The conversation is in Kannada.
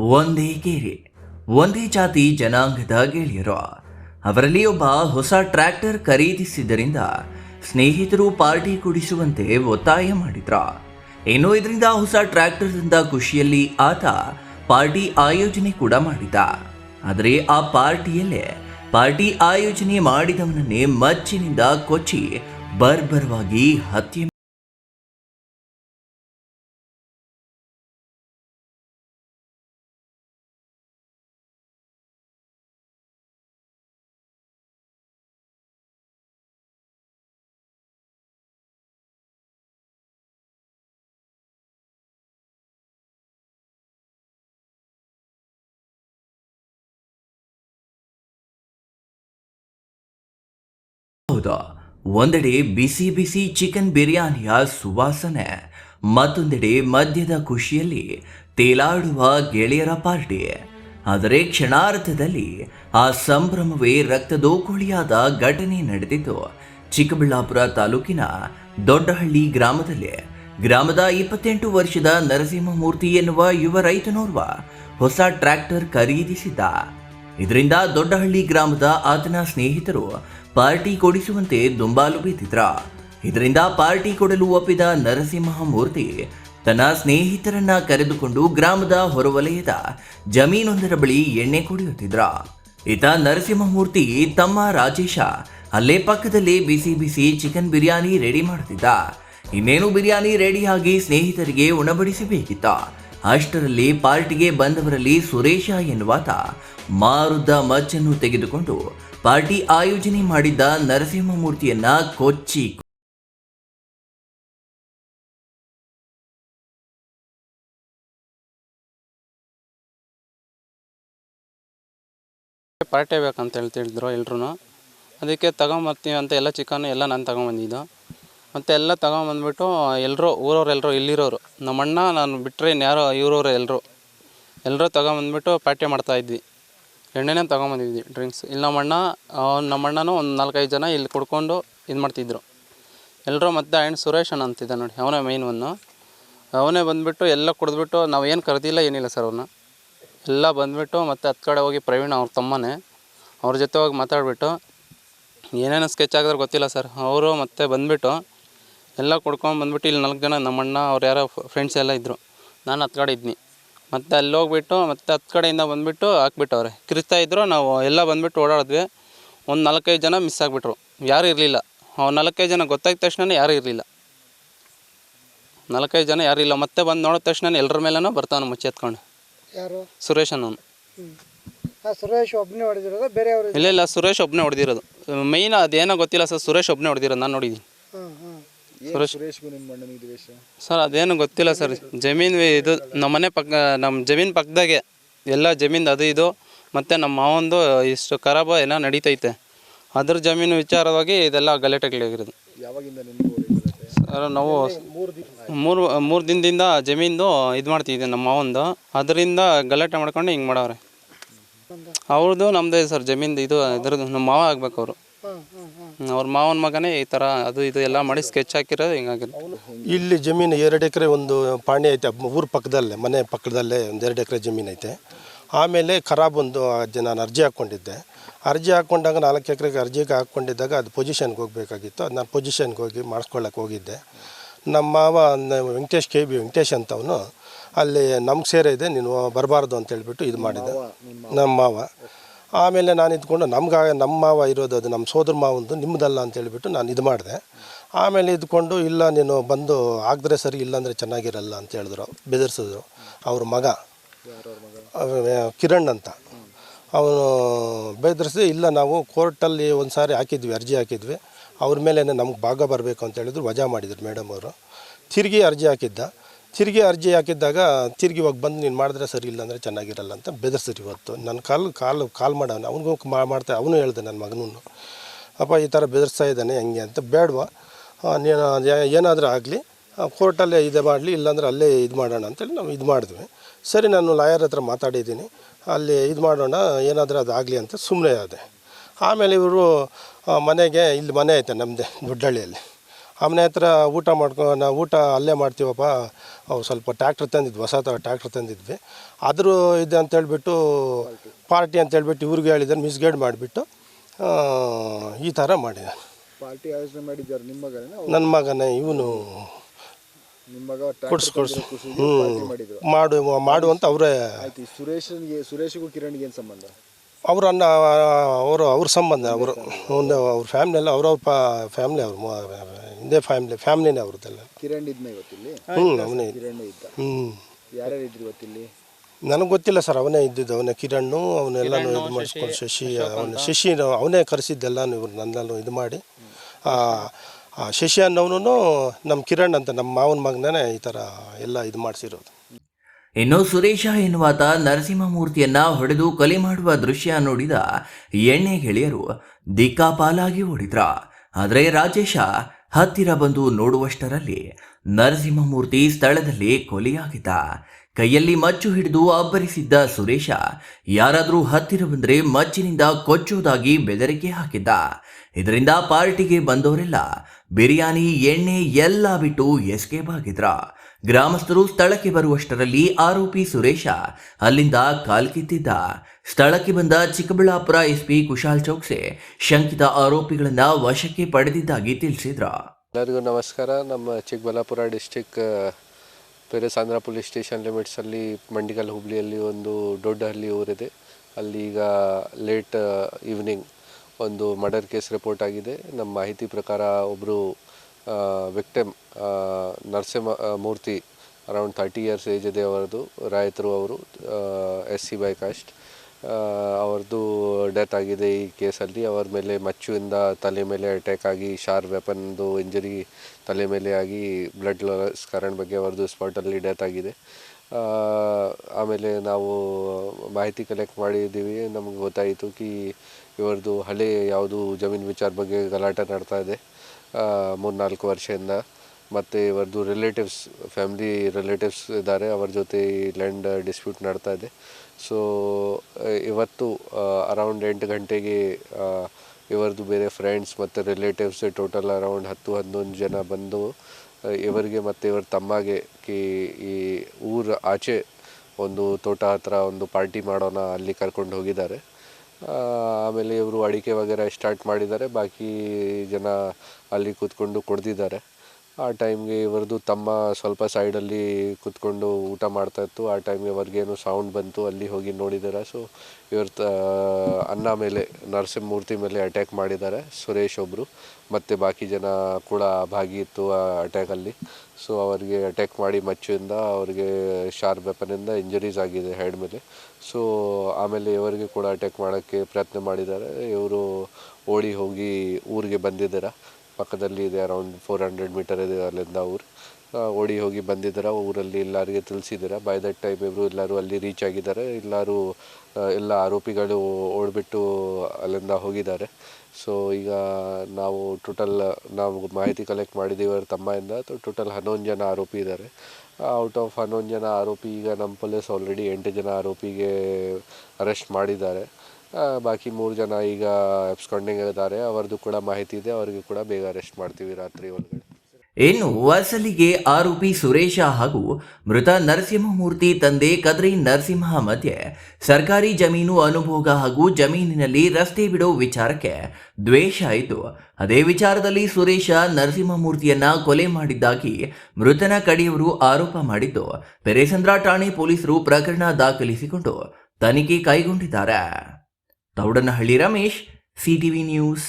ಒಂದೇ ಕೇರಿ, ಒಂದೇ ಜಾತಿ ಜನಾಂಗದ ಗೆಳೆಯರು. ಅವರಲ್ಲಿ ಒಬ್ಬ ಹೊಸ ಟ್ರ್ಯಾಕ್ಟರ್ ಖರೀದಿಸಿದ್ದರಿಂದ ಸ್ನೇಹಿತರು ಪಾರ್ಟಿ ಕೊಡಿಸುವಂತೆ ಒತ್ತಾಯ ಮಾಡಿದ್ರ. ಇನ್ನು ಇದರಿಂದ ಹೊಸ ಟ್ರ್ಯಾಕ್ಟರ್ದಿಂದ ಖುಷಿಯಲ್ಲಿ ಆತ ಪಾರ್ಟಿ ಆಯೋಜನೆ ಕೂಡ ಮಾಡಿದ. ಆದರೆ ಆ ಪಾರ್ಟಿಯಲ್ಲೇ ಪಾರ್ಟಿ ಆಯೋಜನೆ ಮಾಡಿದವನನ್ನೇ ಮಚ್ಚಿನಿಂದ ಕೊಚ್ಚಿ ಬರ್ಬರವಾಗಿ ಹತ್ಯೆ ಹೌದು. ಒಂದೆಡೆ ಬಿಸಿ ಬಿಸಿ ಚಿಕನ್ ಬಿರಿಯಾನಿಯ ಸುವಾಸನೆ, ಮತ್ತೊಂದೆಡೆ ಮದ್ಯದ ಖುಷಿಯಲ್ಲಿ ತೇಲಾಡುವ ಗೆಳೆಯರ ಪಾರ್ಟಿ. ಆದರೆ ಕ್ಷಣಾರ್ಥದಲ್ಲಿ ಆ ಸಂಭ್ರಮವೇ ರಕ್ತದೋಕುಳಿಯಾದ ಘಟನೆ ನಡೆದಿದ್ದು, ಚಿಕ್ಕಬಳ್ಳಾಪುರ ತಾಲೂಕಿನ ದೊಡ್ಡಹಳ್ಳಿ ಗ್ರಾಮದಲ್ಲಿ ಗ್ರಾಮದ ಇಪ್ಪತ್ತೆಂಟು ವರ್ಷದ ನರಸಿಂಹಮೂರ್ತಿ ಎನ್ನುವ ಯುವ ರೈತನೋರ್ವ ಹೊಸ ಟ್ರ್ಯಾಕ್ಟರ್ ಖರೀದಿಸಿದ್ದ. ಇದರಿಂದ ದೊಡ್ಡಹಳ್ಳಿ ಗ್ರಾಮದ ಆತನ ಸ್ನೇಹಿತರು ಪಾರ್ಟಿ ಕೊಡಿಸುವಂತೆ ದುಂಬಾಲು ಬೀತಿದ್ರ ಇದರಿಂದ ಪಾರ್ಟಿ ಕೊಡಲು ಒಪ್ಪಿದ ನರಸಿಂಹಮೂರ್ತಿ ತನ್ನ ಸ್ನೇಹಿತರನ್ನ ಕರೆದುಕೊಂಡು ಗ್ರಾಮದ ಹೊರವಲಯದ ಜಮೀನೊಂದರ ಬಳಿ ಎಣ್ಣೆ ಕುಡಿಯುತ್ತಿದ್ರ. ಈತ ನರಸಿಂಹಮೂರ್ತಿ ತಮ್ಮ ರಾಜೇಶ ಅಲ್ಲೇ ಪಕ್ಕದಲ್ಲಿ ಬಿಸಿ ಬಿಸಿ ಚಿಕನ್ ಬಿರಿಯಾನಿ ರೆಡಿ ಮಾಡುತ್ತಿದ್ದ ಇನ್ನೇನು ಬಿರಿಯಾನಿ ರೆಡಿಯಾಗಿ ಸ್ನೇಹಿತರಿಗೆ ಉಣಬಡಿಸಬೇಕಿತ್ತ. ಅಷ್ಟರಲ್ಲಿ ಪಾರ್ಟಿಗೆ ಬಂದವರಲ್ಲಿ ಸುರೇಶ ಎನ್ನುವಾತ ಮಾರುದ ಮಚ್ಚನ್ನು ತೆಗೆದುಕೊಂಡು ಪಾರ್ಟಿ ಆಯೋಜನೆ ಮಾಡಿದ್ದ ನರಸಿಂಹಮೂರ್ತಿಯನ್ನ ಕೊಚ್ಚಿ ಪಾರ್ಟಿ ಬೇಕಂತ ಹೇಳ್ತಿದ್ರು ಎಲ್ರು ಅದಕ್ಕೆ ತಗೊಂಬರ್ತೀವಿ ಅಂತ ಎಲ್ಲ ಚಿಕನ್ ಎಲ್ಲ ನಾನು ತಗೊಂಬಂದಿದ್ದು. ಮತ್ತು ಎಲ್ಲ ತಗೊಂಬಂದ್ಬಿಟ್ಟು ಎಲ್ಲರೂ ಊರವ್ರು ಎಲ್ಲರೂ ಇಲ್ಲಿರೋರು. ನಮ್ಮ ಅಣ್ಣ ನಾನು ಬಿಟ್ಟರೆ ಇನ್ಯಾರೋ ಇವ್ರವ್ರು ಎಲ್ಲರೂ ಎಲ್ಲರೂ ತಗೊಂಬಂದ್ಬಿಟ್ಟು ಪಾರ್ಟಿ ಮಾಡ್ತಾಯಿದ್ವಿ ಎಣ್ಣೆನೇ ತಗೊಂಬಂದಿದ್ವಿ ಡ್ರಿಂಕ್ಸ್. ಇಲ್ಲಿ ನಮ್ಮ ಅಣ್ಣ ಅವ್ನು ನಮ್ಮ ಅಣ್ಣನೂ ಒಂದು ನಾಲ್ಕೈದು ಜನ ಇಲ್ಲಿ ಕುಡ್ಕೊಂಡು ಇದು ಮಾಡ್ತಿದ್ರು. ಎಲ್ಲರೂ ಮತ್ತೆ ಆ್ಯಂಡ್ ಸುರೇಶ್ ಅಣ್ಣ ಅಂತಿದ್ದ ನೋಡಿ, ಅವನೇ ಮೈನ್ ಒನ್ನು ಅವನೇ ಬಂದುಬಿಟ್ಟು ಎಲ್ಲ ಕುಡಿದ್ಬಿಟ್ಟು, ನಾವು ಏನು ಕರೆದಿಲ್ಲ, ಏನಿಲ್ಲ ಸರ್ ಅವನ್ನ ಎಲ್ಲ ಬಂದುಬಿಟ್ಟು ಮತ್ತೆ ಹತ್ತು ಕಡೆ ಹೋಗಿ ಪ್ರವೀಣ್ ಅವ್ರ ತಮ್ಮನೇ, ಅವ್ರ ಜೊತೆ ಹೋಗಿ ಮಾತಾಡಿಬಿಟ್ಟು, ಏನೇನು ಸ್ಕೆಚ್ ಆಗಿದ್ರೆ ಗೊತ್ತಿಲ್ಲ ಸರ್. ಅವರು ಮತ್ತೆ ಬಂದುಬಿಟ್ಟು ಎಲ್ಲ ಕೊಡ್ಕೊಂಬಂದ್ಬಿಟ್ಟು ಇಲ್ಲಿ ನಾಲ್ಕು ಜನ ನಮ್ಮಣ್ಣ ಅವ್ರು ಯಾರೋ ಫ್ರೆಂಡ್ಸ್ ಎಲ್ಲ ಇದ್ದರು ನಾನು ಹತ್ತು ಕಡೆ ಇದ್ನಿ. ಮತ್ತು ಅಲ್ಲಿ ಹೋಗ್ಬಿಟ್ಟು ಮತ್ತೆ ಹತ್ತು ಕಡೆಯಿಂದ ಬಂದುಬಿಟ್ಟು ಹಾಕ್ಬಿಟ್ಟವ್ರೆ ಕಿರಿಸ್ತಾ ಇದ್ದರು ನಾವು ಎಲ್ಲ ಬಂದುಬಿಟ್ಟು ಓಡಾಡಿದ್ವಿ. ಒಂದು ನಾಲ್ಕೈದು ಜನ ಮಿಸ್ ಆಗಿಬಿಟ್ರು. ಯಾರು ಇರಲಿಲ್ಲ. ಅವ್ರು ನಾಲ್ಕೈದು ಜನ ಗೊತ್ತಾದ ತಕ್ಷಣ ಯಾರೂ ಇರಲಿಲ್ಲ. ನಾಲ್ಕೈದು ಜನ ಯಾರು ಇಲ್ಲ. ಮತ್ತೆ ಬಂದು ನೋಡಿದ ತಕ್ಷಣ ಎಲ್ಲರ ಮೇಲೂ ಬರ್ತಾನೆ ಮುಚ್ಚಿ ಎತ್ಕೊಂಡು. ಯಾರು? ಸುರೇಶ್ ಅನ್ನೋನು. ಸುರೇಶ್ ಒಬ್ಬನೇ ಹೊಡೆದಿರೋದು ಬೇರೆಯವರು ಇಲ್ಲ ಇಲ್ಲ ಸುರೇಶ್ ಒಬ್ಬನೇ ಹೊಡೆದಿರೋದು. ಮೈನ್ ಅದೇನೋ ಗೊತ್ತಿಲ್ಲ ಸರ್ ಸುರೇಶ್ ಒಬ್ಬನೇ ಹೊಡೆದಿರೋದು. ನಾನು ನೋಡಿದ್ದೀನಿ. ಸರ್ ಅದೇನು ಗೊತ್ತಿಲ್ಲ ಸರ್. ಜಮೀನು ಇದು ನಮ್ಮ ಮನೆ ಪಕ್ಕ ನಮ್ಮ ಜಮೀನು ಪಕ್ಕದಾಗೆ ಎಲ್ಲ ಜಮೀನ್ ಅದು ಇದು. ಮತ್ತು ನಮ್ಮ ಮಾವಂದು ಇಷ್ಟು ಖರಾಬ ಏನೋ ನಡೀತೈತೆ. ಅದ್ರ ಜಮೀನು ವಿಚಾರವಾಗಿ ಇದೆಲ್ಲ ಗಲಾಟೆಗಳಾಗಿರೋದು ಸರ್ ನಾವು ಮೂರು ಮೂರು ದಿನದಿಂದ ಜಮೀನ್ದು ಇದು ಮಾಡ್ತಿದ್ದೆ ನಮ್ಮ ಮಾವಂದು. ಅದರಿಂದ ಗಲಾಟೆ ಮಾಡ್ಕೊಂಡು ಹಿಂಗೆ ಮಾಡವ್ರೆ. ಅವ್ರದ್ದು ನಮ್ಮದೇ ಸರ್ ಜಮೀನ್ದು ಇದು ಇದ್ರದ್ದು ನಮ್ಮ ಮಾವ ಆಗ್ಬೇಕು ಅವರು. ಅವ್ರ ಮಾವನ ಮಗನೇ ಈ ಥರ ಅದು ಇದು ಎಲ್ಲ ಮಾಡಿ ಸ್ಕೆಚ್ ಹಾಕಿರೋದು ಹಿಂಗಾಗಿದೆ ಇಲ್ಲಿ ಜಮೀನು ಎರಡು ಎಕರೆ ಒಂದು ಪಾಣಿ ಐತೆ ಊರ ಪಕ್ಕದಲ್ಲೇ ಮನೆ ಪಕ್ಕದಲ್ಲೇ ಒಂದು ಎರಡು ಎಕರೆ ಜಮೀನು ಐತೆ. ಆಮೇಲೆ ಖರಾಬ್ ಒಂದು ಅರ್ಜಿ ನಾನು ಅರ್ಜಿ ಹಾಕ್ಕೊಂಡಿದ್ದೆ. ಅರ್ಜಿ ಹಾಕ್ಕೊಂಡಾಗ ನಾಲ್ಕು ಎಕರೆಗೆ ಅರ್ಜಿಗೆ ಹಾಕ್ಕೊಂಡಿದ್ದಾಗ ಅದು ಪೊಸಿಷನ್ಗೆ ಹೋಗಬೇಕಾಗಿತ್ತು. ಅದು ನಾನು ಪೊಸಿಷನ್ಗೆ ಹೋಗಿ ಮಾಡಿಸ್ಕೊಳ್ಳೋಕೆ ಹೋಗಿದ್ದೆ. ನಮ್ಮ ಮಾವ ವೆಂಕಟೇಶ್ ಕೆ ಬಿ ವೆಂಕಟೇಶ್ ಅಂತವನು ಅಲ್ಲಿ ನಮ್ಗೆ ಸೇರಿದೆ ನೀನು ಬರಬಾರ್ದು ಅಂತ ಹೇಳಿಬಿಟ್ಟು ಇದು ಮಾಡಿದೆ. ನಮ್ಮ ಮಾವ. ಆಮೇಲೆ ನಾನು ಇದ್ಕೊಂಡು ನಮ್ಗೆ ನಮ್ಮ ಮಾವ ಇರೋದು ಅದು ನಮ್ಮ ಸೋದರ ಮಾವಂದು ನಿಮ್ಮದಲ್ಲ ಅಂತ ಹೇಳಿಬಿಟ್ಟು ನಾನು ಇದು ಮಾಡಿದೆ. ಆಮೇಲೆ ಇದ್ಕೊಂಡು, ಇಲ್ಲ ನೀನು ಬಂದು ಆಗದ್ರೆ ಸರಿ, ಇಲ್ಲಾಂದರೆ ಚೆನ್ನಾಗಿರಲ್ಲ ಅಂತ ಹೇಳಿದ್ರು. ಬೆದರ್ಸಿದ್ರು. ಅವ್ರ ಮಗ, ಕಿರಣ್ ಅಂತ. ಅವನು ಬೆದರಿಸಿ, ಇಲ್ಲ ನಾವು ಕೋರ್ಟಲ್ಲಿ ಒಂದು ಸಾರಿ ಹಾಕಿದ್ವಿ, ಅರ್ಜಿ ಹಾಕಿದ್ವಿ. ಅವ್ರ ಮೇಲೆ ನಮ್ಗೆ ಭಾಗ ಬರಬೇಕು ಅಂತ ಹೇಳಿದ್ರು, ವಜಾ ಮಾಡಿದ್ರು ಮೇಡಮ್ ಅವರು. ತಿರುಗಿ ಅರ್ಜಿ ಹಾಕಿದ್ದ. ತಿರುಗಿ ಅರ್ಜಿ ಹಾಕಿದ್ದಾಗ ತಿರುಗಿ ಇವಾಗ ಬಂದು ನೀನು ಮಾಡಿದ್ರೆ ಸರಿ ಇಲ್ಲ ಅಂದರೆ ಚೆನ್ನಾಗಿರಲ್ಲ ಅಂತ ಬೆದರ್ಸಿದ್ರು ಇವತ್ತು. ನನ್ನ ಕಾಲು ಕಾಲು, ಕಾಲ್ ಮಾಡವನು, ಅವನಿಗೂ ಮಾಡ್ತಾ, ಅವನು ಹೇಳ್ದೆ ನನ್ನ ಮಗನೂ ಅಪ್ಪ, ಈ ಥರ ಬೆದರ್ಸ್ತಾ ಇದ್ದಾನೆ, ಹೆಂಗೆ ಅಂತ ಬೇಡವಾ? ನೀನು ಏನಾದರೂ ಆಗಲಿ ಕೋರ್ಟಲ್ಲೇ ಇದು ಮಾಡಲಿ, ಇಲ್ಲಾಂದ್ರೆ ಅಲ್ಲೇ ಇದು ಮಾಡೋಣ ಅಂತೇಳಿ ನಾವು ಇದು ಮಾಡಿದ್ವಿ. ಸರಿ, ನಾನು ಲಾಯರ್ ಹತ್ರ ಮಾತಾಡಿದ್ದೀನಿ. ಅಲ್ಲಿ ಇದು ಮಾಡೋಣ, ಏನಾದರೂ ಅದು ಆಗಲಿ ಅಂತ ಸುಮ್ಮನೆ ಆದೆ. ಆಮೇಲೆ ಇವರು ಮನೆಗೆ, ಇಲ್ಲಿ ಮನೆ ಐತೆ ನಮ್ಮದೇ ದೊಡ್ಡಹಳ್ಳಿಯಲ್ಲಿ. ಅವನ ಹತ್ರ ಊಟ ಮಾಡ್ಕೊ ನಾವು ಊಟ ಅಲ್ಲೇ ಮಾಡ್ತೀವಪ್ಪ. ಅವು ಸ್ವಲ್ಪ ಟ್ಯಾಕ್ಟ್ರ್ ತಂದಿದ್ವಿ ಹೊಸ ಥರ ಟ್ಯಾಕ್ಟ್ರ್ ತಂದಿದ್ವಿ. ಆದರೂ ಇದು ಅಂತೇಳ್ಬಿಟ್ಟು ಪಾರ್ಟಿ ಅಂತ ಅಂತೇಳ್ಬಿಟ್ಟು ಇವ್ರಿಗೆ ಹೇಳಿದ್ದಾರೆ ಮಿಸ್ಗೈಡ್ ಮಾಡಿಬಿಟ್ಟು ಈ ಥರ ಮಾಡಿದ ಪಾರ್ಟಿ ಆಯೋಜನೆ ಮಾಡಿದ್ದಾರೆ ನಿಮ್ಮ ಮಗನೇ? ನನ್ನ ಮಗನೇ ಇವನು ನಿಮ್ಮ ಮಗ tractor ಕೊಡ್ಸು ಕೊಡ್ಸು ಹ್ಞೂ ಮಾಡು ಮಾಡು ಅಂತ ಅವರೇ. ಸುರೇಶನ್ಗೆ ಸುರೇಶ್ಗೂ ಕಿರಣ್ಗೆ ಏನು ಸಂಬಂಧ? ಅವ್ರ ಅನ್ನ ಅವರು ಅವ್ರ ಸಂಬಂಧ ಅವರು ಒಂದು ಅವ್ರ ಫ್ಯಾಮ್ಲಿ ಎಲ್ಲ ಅವ್ರವ್ರ ಪಾ ಫ್ಯಾಮ್ಲಿ ಅವ್ರು ಇದೇ ಹಿಂದೆ ಫ್ಯಾಮ್ಲಿ ಫ್ಯಾಮ್ಲಿನೇ ಅವ್ರದ್ದೆಲ್ಲ. ಕಿರಣ್ ಇದ್ನ ಇವತ್ತಿಲ್ಲಿ? ಹ್ಞೂ ಅವನೇ ಇದ್ದ. ಕಿರಣ್ ಇದ್ದ. ಹ್ಞೂ ಯಾರ್ಯಾರು ಇದ್ರು ಇವತ್ತಿಲ್ಲಿ? ನನಗೆ ಗೊತ್ತಿಲ್ಲ ಸರ್ ಅವನೇ ಇದ್ದಿದ್ದು ಅವನೇ ಕಿರಣ್ ಅವನ್ನೆಲ್ಲನೂ ಇದು ಮಾಡಿಸ್ಕೊಂಡು ಶಶಿ ಅವನು ಶಶಿ ಅವನೇ ಕರೆಸಿದ್ದೆಲ್ಲ ಇವ್ರು ನನ್ನಲ್ಲೂ ಇದು ಮಾಡಿ. ಶಶಿ ಅನ್ನೋನು ನಮ್ಮ ಕಿರಣ್ ಅಂತ ನಮ್ಮ ಮಾವನ ಮಗನೇ ಈ ಥರ ಎಲ್ಲ ಇದು ಮಾಡಿಸಿರೋದು. ಇನ್ನು ಸುರೇಶ ಎನ್ನುವಾತ ನರಸಿಂಹಮೂರ್ತಿಯನ್ನ ಹೊಡೆದು ಕಲೆ ಮಾಡುವ ದೃಶ್ಯ ನೋಡಿದ ಎಣ್ಣೆ ಗೆಳೆಯರು ದಿಕ್ಕಾಪಾಲಾಗಿ ಓಡಿದ್ರ. ಆದರೆ ರಾಜೇಶ ಹತ್ತಿರ ಬಂದು ನೋಡುವಷ್ಟರಲ್ಲಿ ನರಸಿಂಹಮೂರ್ತಿ ಸ್ಥಳದಲ್ಲಿ ಕೊಲೆಯಾಗಿದ್ದ. ಕೈಯಲ್ಲಿ ಮಚ್ಚು ಹಿಡಿದು ಅಬ್ಬರಿಸಿದ್ದ ಸುರೇಶ ಯಾರಾದರೂ ಹತ್ತಿರ ಬಂದರೆ ಮಚ್ಚಿನಿಂದ ಕೊಚ್ಚುವುದಾಗಿ ಬೆದರಿಕೆ ಹಾಕಿದ್ದ. ಇದರಿಂದ ಪಾರ್ಟಿಗೆ ಬಂದವರೆಲ್ಲ ಬಿರಿಯಾನಿ, ಎಣ್ಣೆ ಎಲ್ಲ ಬಿಟ್ಟು ಎಸ್ಕೇಪ್ ಆಗಿದ್ರ. ಗ್ರಾಮಸ್ಥರು ಸ್ಥಳಕ್ಕೆ ಬರುವಷ್ಟರಲ್ಲಿ ಆರೋಪಿ ಸುರೇಶ ಅಲ್ಲಿಂದ ಕಾಲ್ಕಿತ್ತಿದ್ದ ಸ್ಥಳಕ್ಕೆ ಬಂದ ಚಿಕ್ಕಬಳ್ಳಾಪುರ ಎಸ್ಪಿ ಕುಶಾಲ್ ಚೌಕ್ಸೆ ಶಂಕಿತ ಆರೋಪಿಗಳನ್ನ ವಶಕ್ಕೆ ಪಡೆದಿದ್ದಾಗಿ ತಿಳಿಸಿದ್ರು. ಎಲ್ಲರಿಗೂ ನಮಸ್ಕಾರ. ನಮ್ಮ Chikkaballapura district Peresandra police station limits ಅಲ್ಲಿ ಮಂಡಿಗಲ್ ಹುಬ್ಳಿಯಲ್ಲಿ ಒಂದು ದೊಡ್ಡ ಹಳ್ಳಿ ಊರಿದೆ. ಅಲ್ಲಿ ಈಗ ಲೇಟ್ ಈವ್ನಿಂಗ್ ಒಂದು ಮರ್ಡರ್ ಕೇಸ್ ರಿಪೋರ್ಟ್ ಆಗಿದೆ. ನಮ್ಮ ಮಾಹಿತಿ ಪ್ರಕಾರ ಒಬ್ಬರು victim Narasimha Murthy around thirty years age ಇದೆ ಅವರದು. ರಾಯತರು ಅವರು ಎಸ್ ಸಿ ಬೈ ಕಾಸ್ಟ್ ಅವ್ರದ್ದು ಡೆತ್ ಆಗಿದೆ ಈ ಕೇಸಲ್ಲಿ. ಅವ್ರ ಮೇಲೆ ಮಚ್ಚುವಿಂದ ತಲೆ ಮೇಲೆ ಅಟ್ಯಾಕ್ ಆಗಿ ಶಾರ್ ವೆಪನ್ದು ಇಂಜರಿ ತಲೆ ಮೇಲೆ ಆಗಿ ಬ್ಲಡ್ ಲಾಸ್ ಕಾರಣ ಬಗ್ಗೆ ಅವ್ರದ್ದು ಸ್ಪಾಟಲ್ಲಿ ಡೆತ್ ಆಗಿದೆ. ಆಮೇಲೆ ನಾವು ಮಾಹಿತಿ ಕಲೆಕ್ಟ್ ಮಾಡಿದ್ದೀವಿ. ನಮ್ಗೆ ಗೊತ್ತಾಯಿತು ಕಿ, ಇವ್ರದ್ದು ಹಳೆ ಯಾವುದು ಜಮೀನು ವಿಚಾರ ಬಗ್ಗೆ ಗಲಾಟೆ ನಡ್ತಾ ಇದೆ. ಮೂರ್ನಾಲ್ಕು ವರ್ಷದಿಂದ. ಮತ್ತು ಇವರದು ರಿಲೇಟಿವ್ಸ್ ಫ್ಯಾಮ್ಲಿ ರಿಲೇಟಿವ್ಸ್ ಇದ್ದಾರೆ. ಅವ್ರ ಜೊತೆ ಈ ಲ್ಯಾಂಡ್ ಡಿಸ್ಪ್ಯೂಟ್ ನಡ್ತಾ ಇದೆ. ಸೊ ಇವತ್ತು ಅರೌಂಡ್ ಎಂಟು ಗಂಟೆಗೆ ಇವರದು ಬೇರೆ ಫ್ರೆಂಡ್ಸ್ ಮತ್ತು ರಿಲೇಟಿವ್ಸ್ ಟೋಟಲ್ ಅರೌಂಡ್ ಹತ್ತು, ಹನ್ನೊಂದು ಜನ ಬಂದು ಇವರಿಗೆ ಮತ್ತು ಇವ್ರ ತಮ್ಮಗೆ ಕಿ, ಈ ಊರ ಆಚೆ ಒಂದು ತೋಟ ಹತ್ರ ಒಂದು ಪಾರ್ಟಿ ಮಾಡೋಣ ಅಲ್ಲಿ ಕರ್ಕೊಂಡು ಹೋಗಿದ್ದಾರೆ. ಆಮೇಲೆ ಇವರು ಅಡಿಕೆ ವಗೇರೆ ಸ್ಟಾರ್ಟ್ ಮಾಡಿದ್ದಾರೆ. ಬಾಕಿ ಜನ ಅಲ್ಲಿ ಕೂತ್ಕೊಂಡು ಕುಡ್ದಿದ್ದಾರೆ. ಆ ಟೈಮ್ಗೆ ಇವ್ರದ್ದು ತಮ್ಮ ಸ್ವಲ್ಪ ಸೈಡಲ್ಲಿ ಕೂತ್ಕೊಂಡು ಊಟ ಮಾಡ್ತಾ ಇತ್ತು. ಆ ಟೈಮ್ಗೆ ಅವ್ರಿಗೇನು ಸೌಂಡ್ ಬಂತು, ಅಲ್ಲಿ ಹೋಗಿ ನೋಡಿದ್ದಾರೆ ಸೊ ಇವ್ರ ತ ಅನ್ನ ಮೇಲೆ, ನರಸಿಂಹಮೂರ್ತಿ ಮೇಲೆ ಅಟ್ಯಾಕ್ ಮಾಡಿದ್ದಾರೆ ಸುರೇಶ್ ಒಬ್ಬರು ಮತ್ತು ಬಾಕಿ ಜನ ಕೂಡ ಭಾಗಿ ಇತ್ತು ಆ ಅಟ್ಯಾಕಲ್ಲಿ ಸೊ ಅವರಿಗೆ ಅಟ್ಯಾಕ್ ಮಾಡಿ ಮಚ್ಚಿಂದ ಅವರಿಗೆ ಶಾರ್ಪ್ ವೆಪನಿಂದ ಇಂಜರೀಸ್ ಆಗಿದೆ ಹೆಡ್ ಮೇಲೆ. ಸೊ ಆಮೇಲೆ ಇವರಿಗೆ ಕೂಡ ಅಟ್ಯಾಕ್ ಮಾಡೋಕ್ಕೆ ಪ್ರಯತ್ನ ಮಾಡಿದ್ದಾರೆ ಇವರು ಓಡಿ ಹೋಗಿ ಊರಿಗೆ ಬಂದಿದ್ದಾರೆ ಪಕ್ಕದಲ್ಲಿ ಇದೆ ಅರೌಂಡ್ ಫೋರ್ ಹಂಡ್ರೆಡ್ ಮೀಟರ್ ಇದೆ ಅಲ್ಲಿಂದ ಊರು ಓಡಿ ಹೋಗಿ ಬಂದಿದ್ದಾರೆ ಊರಲ್ಲಿ ಎಲ್ಲರಿಗೆ ತಿಳಿಸಿದ್ದಾರೆ ಬೈ ದಟ್ ಟೈಮ್ ಇವರು ಎಲ್ಲರೂ ಅಲ್ಲಿ ರೀಚ್ ಆಗಿದ್ದಾರೆ. ಎಲ್ಲರೂ ಎಲ್ಲ ಆರೋಪಿಗಳು ಓಡಿಬಿಟ್ಟು ಅಲ್ಲಿಂದ ಹೋಗಿದ್ದಾರೆ. ಸೊ ಈಗ ನಾವು ಟೋಟಲ್ ನಾವು ಮಾಹಿತಿ ಕಲೆಕ್ಟ್ ಮಾಡಿದ್ದೀವಿ ಅವ್ರ ತಮ್ಮೆಯಿಂದ. ಟೋಟಲ್ ಹನ್ನೊಂದು ಜನ ಆರೋಪಿ ಇದ್ದಾರೆ ಔಟ್ ಆಫ್ ಹನ್ನೊಂದು ಜನ ಆರೋಪಿ ಈಗ ನಮ್ಮ ಪೊಲೀಸ್ ಆಲ್ರೆಡಿ ಎಂಟು ಜನ ಆರೋಪಿಗೆ ಅರೆಸ್ಟ್ ಮಾಡಿದ್ದಾರೆ. ಬಾಕಿ ಮೂರು ಜನ ಈಗ ಎಬ್ಸ್ಕೊಂಡಂಗೆ ಇದ್ದಾರೆ ಅವ್ರದ್ದು ಕೂಡ ಮಾಹಿತಿ ಇದೆ. ಅವರಿಗೆ ಕೂಡ ಬೇಗ ಅರೆಸ್ಟ್ ಮಾಡ್ತೀವಿ ರಾತ್ರಿ ಒಳಗಡೆ. ಇನ್ನು ವಾಸಲಿಗೆ ಆರೋಪಿ ಸುರೇಶ ಹಾಗೂ ಮೃತ ನರಸಿಂಹಮೂರ್ತಿ ತಂದೆ ಕದ್ರಿ ನರಸಿಂಹ ಮಧ್ಯೆ ಸರ್ಕಾರಿ ಜಮೀನು ಅನುಭೋಗ ಹಾಗೂ ಜಮೀನಿನಲ್ಲಿ ರಸ್ತೆ ಬಿಡೋ ವಿಚಾರಕ್ಕೆ ದ್ವೇಷ ಇದ್ದು ಅದೇ ವಿಚಾರದಲ್ಲಿ ಸುರೇಶ ನರಸಿಂಹಮೂರ್ತಿಯನ್ನ ಕೊಲೆ ಮಾಡಿದ್ದಾಗಿ ಮೃತನ ಕಡೆಯವರು ಆರೋಪ ಮಾಡಿದ್ದು, ಪೆರೇಸಂದ್ರ ಠಾಣೆ ಪೊಲೀಸರು ಪ್ರಕರಣ ದಾಖಲಿಸಿಕೊಂಡು ತನಿಖೆ ಕೈಗೊಂಡಿದ್ದಾರೆ. Thoudanahalli Ramesh CTV news